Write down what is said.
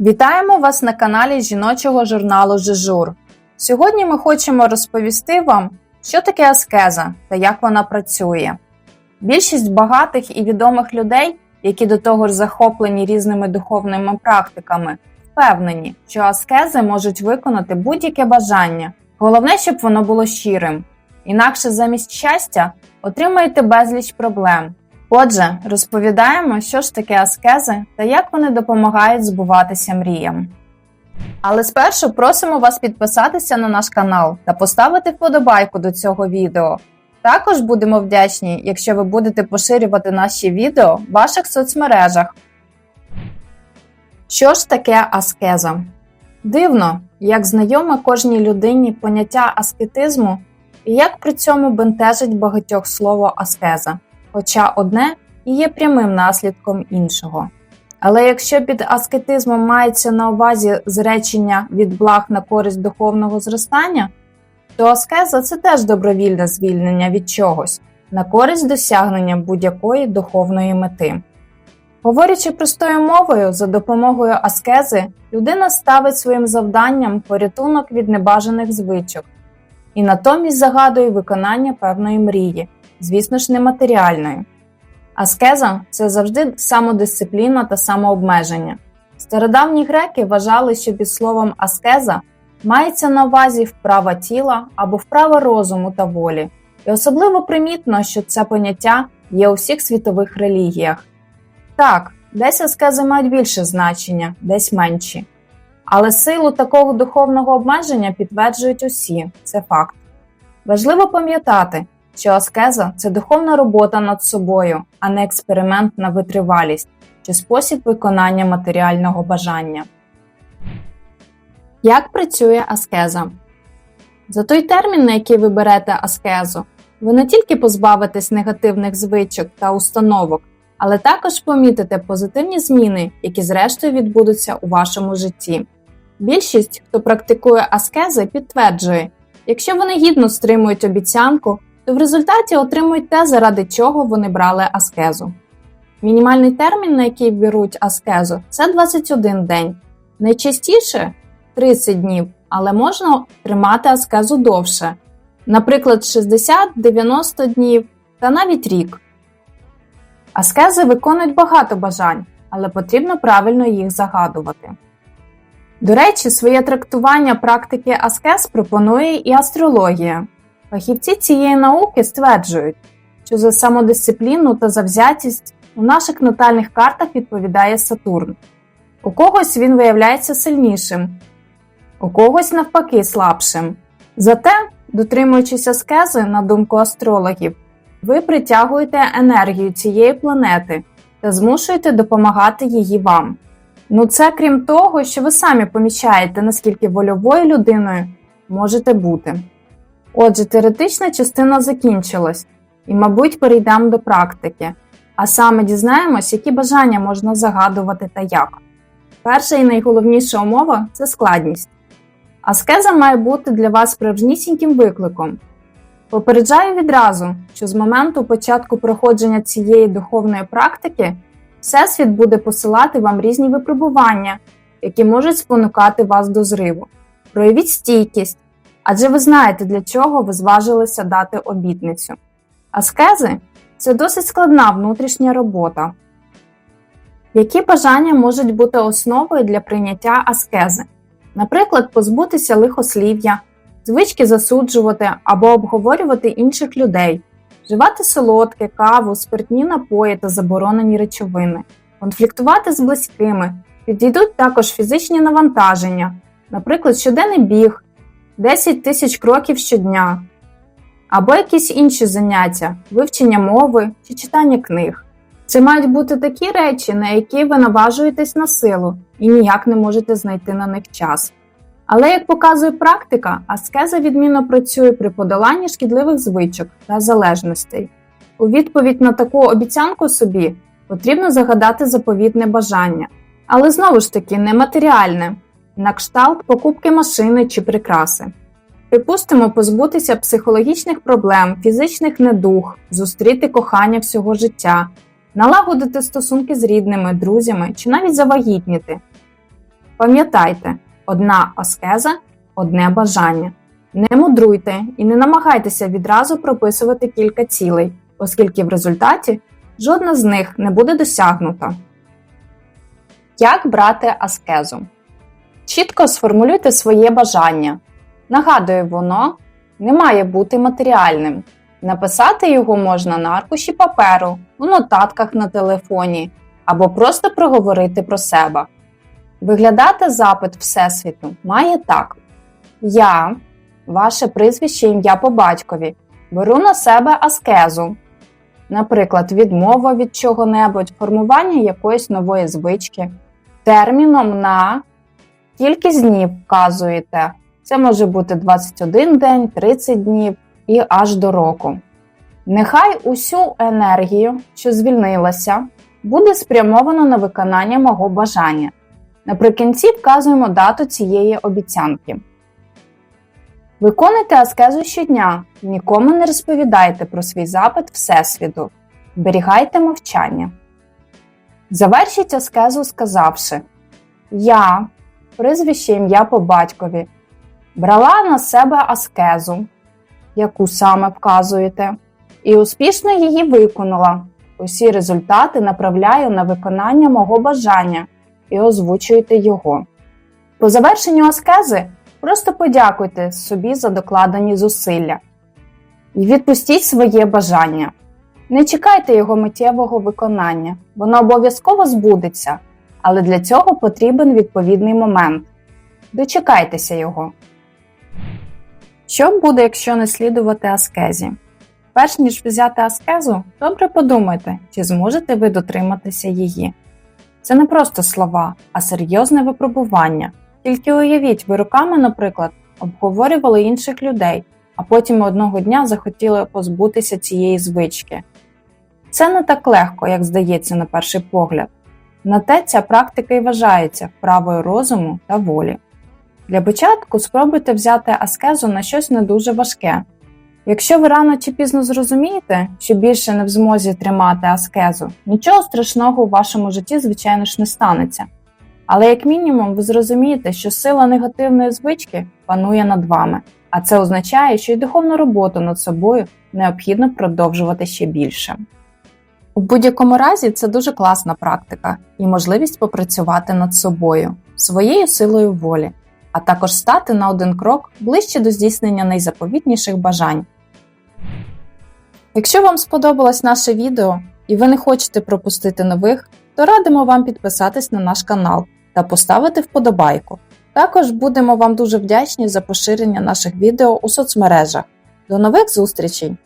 Вітаємо вас на каналі жіночого журналу Жижур. Сьогодні ми хочемо розповісти вам, що таке аскеза та як вона працює. Більшість багатих і відомих людей, які до того ж захоплені різними духовними практиками, впевнені, що аскези можуть виконати будь-яке бажання. Головне, щоб воно було щирим. Інакше замість щастя отримаєте безліч проблем. Отже, розповідаємо, що ж таке аскези та як вони допомагають збуватися мріям. Але спершу просимо вас підписатися на наш канал та поставити вподобайку до цього відео. Також будемо вдячні, якщо ви будете поширювати наші відео в ваших соцмережах. Що ж таке аскеза? Дивно, як знайоме кожній людині поняття аскетизму і як при цьому бентежить багатьох слово аскеза хоча одне і є прямим наслідком іншого. Але якщо під аскетизмом мається на увазі зречення від благ на користь духовного зростання, то аскеза це теж добровільне звільнення від чогось на користь досягнення будь-якої духовної мети. Говорячи простою мовою, за допомогою аскези людина ставить своїм завданням порятунок від небажаних звичок і натомість загадує виконання певної мрії звісно ж, нематеріальною. Аскеза це завжди самодисципліна та самообмеження. Стародавні греки вважали, що під словом аскеза мається на увазі вправа тіла або вправа розуму та волі, і особливо примітно, що це поняття є у всіх світових релігіях. Так, десь аскези мають більше значення, десь менші. Але силу такого духовного обмеження підтверджують усі, це факт. Важливо пам'ятати, що аскеза це духовна робота над собою, а не експеримент на витривалість чи спосіб виконання матеріального бажання. Як працює аскеза? За той термін, на який ви берете аскезу, ви не тільки позбавитесь негативних звичок та установок, але також помітите позитивні зміни, які зрештою відбудуться у вашому житті. Більшість, хто практикує аскези, підтверджує, якщо вони гідно стримують обіцянку, то в результаті отримують те, заради чого вони брали аскезу. Мінімальний термін, на який беруть аскезу, це 21 день. Найчастіше 30 днів, але можна тримати аскезу довше, наприклад, 60-90 днів та навіть рік. Аскези виконують багато бажань, але потрібно правильно їх загадувати. До речі, своє трактування практики аскез пропонує і астрологія. Фахівці цієї науки стверджують, що за самодисципліну та завзятість у наших натальних картах відповідає Сатурн. У когось він виявляється сильнішим, у когось навпаки слабшим. Зате, дотримуючись аскези, на думку астрологів, ви притягуєте енергію цієї планети та змушуєте допомагати її вам. Ну це крім того, що ви самі помічаєте, наскільки вольовою людиною можете бути. Отже, теоретична частина закінчилась, і, мабуть, перейдемо до практики, а саме дізнаємось, які бажання можна загадувати та як. Перша і найголовніша умова це складність. Аскеза має бути для вас справжнісіньким викликом. Попереджаю відразу, що з моменту початку проходження цієї духовної практики Всесвіт буде посилати вам різні випробування, які можуть спонукати вас до зриву. Проявіть стійкість, адже ви знаєте, для чого ви зважилися дати обітницю. Аскези це досить складна внутрішня робота. Які бажання можуть бути основою для прийняття аскези? Наприклад, позбутися лихослів'я, звички засуджувати або обговорювати інших людей, вживати солодке, каву, спиртні напої та заборонені речовини, конфліктувати з близькими, підійдуть також фізичні навантаження, наприклад, щоденний біг, 10 тисяч кроків щодня, або якісь інші заняття, вивчення мови чи читання книг. Це мають бути такі речі, на які ви наважуєтесь на силу і ніяк не можете знайти на них час. Але, як показує практика, аскеза відмінно працює при подоланні шкідливих звичок та залежностей. У відповідь на таку обіцянку собі потрібно загадати заповітне бажання, але знову ж таки нематеріальне на кшталт покупки машини чи прикраси. Припустимо, позбутися психологічних проблем, фізичних недуг, зустріти кохання всього життя, налагодити стосунки з рідними, друзями чи навіть завагітніти. Пам'ятайте, одна аскеза одне бажання. Не мудруйте і не намагайтеся відразу прописувати кілька цілей, оскільки в результаті жодна з них не буде досягнута. Як брати аскезу? Чітко сформулюйте своє бажання. Нагадую, воно не має бути матеріальним. Написати його можна на аркуші паперу, у нотатках на телефоні або просто проговорити про себе. Виглядати запит Всесвіту має так: Я, ваше прізвище ім'я по батькові, беру на себе аскезу, наприклад, відмова від чого-небудь, формування якоїсь нової звички, терміном на кількість днів вказуєте. Це може бути 21 день, 30 днів і аж до року. Нехай усю енергію, що звільнилася, буде спрямовано на виконання мого бажання. Наприкінці вказуємо дату цієї обіцянки. Виконуйте аскезу щодня, нікому не розповідайте про свій запит Всесвіту, зберігайте мовчання. Завершіть аскезу, сказавши: Я, прізвище ім'я по батькові, брала на себе аскезу, яку саме вказуєте, і успішно її виконала. Усі результати направляю на виконання мого бажання і озвучуєте його. По завершенню аскези просто подякуйте собі за докладені зусилля і відпустіть своє бажання. Не чекайте його миттєвого виконання, воно обов'язково збудеться, але для цього потрібен відповідний момент. Дочекайтеся його. Що буде, якщо не слідувати аскезі? Перш ніж взяти аскезу, добре подумайте, чи зможете ви дотриматися її. Це не просто слова, а серйозне випробування. Тільки уявіть, ви руками, наприклад, обговорювали інших людей, а потім одного дня захотіли позбутися цієї звички. Це не так легко, як здається на перший погляд. На те ця практика і вважається вправою розуму та волі. Для початку спробуйте взяти аскезу на щось не дуже важке. Якщо ви рано чи пізно зрозумієте, що більше не в змозі тримати аскезу, нічого страшного у вашому житті, звичайно ж, не станеться. Але як мінімум ви зрозумієте, що сила негативної звички панує над вами, а це означає, що й духовну роботу над собою необхідно продовжувати ще більше. У будь-якому разі це дуже класна практика і можливість попрацювати над собою, своєю силою волі, а також стати на один крок ближче до здійснення найзаповітніших бажань. Якщо вам сподобалось наше відео і ви не хочете пропустити нових, то радимо вам підписатись на наш канал та поставити вподобайку. Також будемо вам дуже вдячні за поширення наших відео у соцмережах. До нових зустрічей!